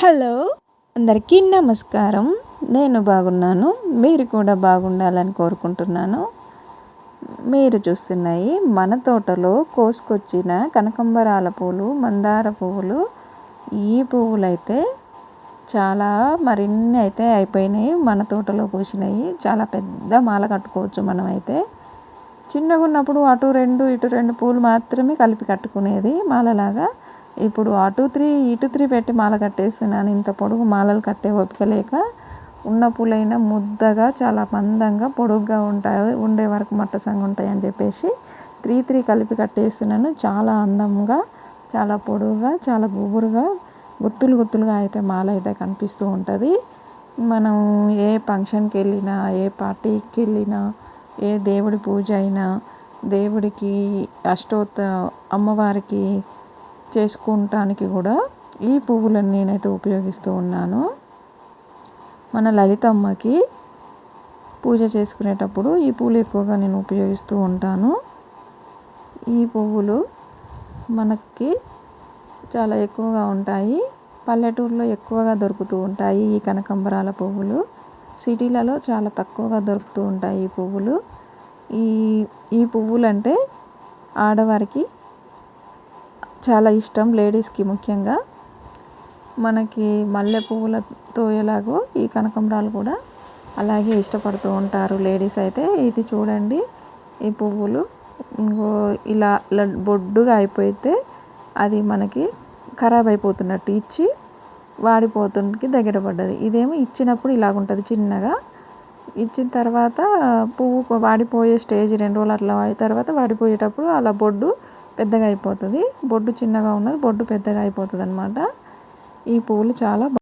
Hello అందరికీ నమస్కారం. నేను బాగున్నాను. మీరు కూడా బాగుండాలని కోరుకుంటున్నాను. మీరు చూస్తున్నాయి మన తోటలో కోసుకొచ్చిన కనకంబరాల పూలు మందార పువ్వులు. ఈ పువ్వులు అయితే చాలా మరిన్ని అయితే అయిపోయినాయి మన తోటలో పూసినాయి. చాలా పెద్ద మాల కట్టుకోవచ్చు మనమైతే. చిన్నగా ఉన్నప్పుడు అటు రెండు ఇటు రెండు పూలు మాత్రమే కలిపి కట్టుకునేది మాలలాగా. ఇప్పుడు అటు త్రీ ఇటు త్రీ పెట్టి మాల కట్టేస్తున్నాను. ఇంత పొడుగు మాలలు కట్టే ఓపిక లేక ఉన్న పూలైనా ముద్దగా చాలా మందంగా పొడుగ్గా ఉంటాయి ఉండే వరకు మట్టసంగా ఉంటాయి అని చెప్పేసి త్రీ త్రీ కలిపి కట్టేస్తున్నాను. చాలా అందంగా చాలా పొడుగుగా చాలా గుబురుగా గుత్తులు గుత్తులుగా అయితే మాల అయితే కనిపిస్తూ ఉంటుంది. మనం ఏ ఫంక్షన్కి వెళ్ళినా ఏ పార్టీకి వెళ్ళినా ఏ దేవుడి పూజ అయినా దేవుడికి అష్టోత్త అమ్మవారికి చేసుకోవటానికి కూడా ఈ పువ్వులను నేనైతే ఉపయోగిస్తూ ఉన్నాను. మన లలితమ్మకి పూజ చేసుకునేటప్పుడు ఈ పూలు ఎక్కువగా నేను ఉపయోగిస్తూ ఉంటాను. ఈ పువ్వులు మనకి చాలా ఎక్కువగా ఉంటాయి. పల్లెటూరులో ఎక్కువగా దొరుకుతూ ఉంటాయి ఈ కనకంబరాల పువ్వులు. సిటీలలో చాలా తక్కువగా దొరుకుతూ ఉంటాయి ఈ పువ్వులు. ఈ ఈ పువ్వులంటే ఆడవారికి చాలా ఇష్టం లేడీస్కి ముఖ్యంగా. మనకి మల్లె పువ్వులతో ఎలాగో ఈ కనకంబరాలు కూడా అలాగే ఇష్టపడుతూ ఉంటారు లేడీస్ అయితే. ఇది చూడండి ఈ పువ్వులు. ఇంకో ఇలా బొడ్డుగా అయిపోతే అది మనకి ఖరాబ్ అయిపోతున్నట్టు ఇచ్చి వాడిపోతునికి దగ్గర పడ్డది. ఇదేమో ఇచ్చినప్పుడు ఇలాగుంటుంది చిన్నగా. ఇచ్చిన తర్వాత పువ్వు వాడిపోయే స్టేజ్ రెండు రోజులు అట్లా అయిన తర్వాత వాడిపోయేటప్పుడు అలా బొడ్డు పెద్దగా అయిపోతుంది. బొడ్డు చిన్నగా ఉన్నది బొడ్డు పెద్దగా అయిపోతుంది అనమాట ఈ పువ్వులు చాలా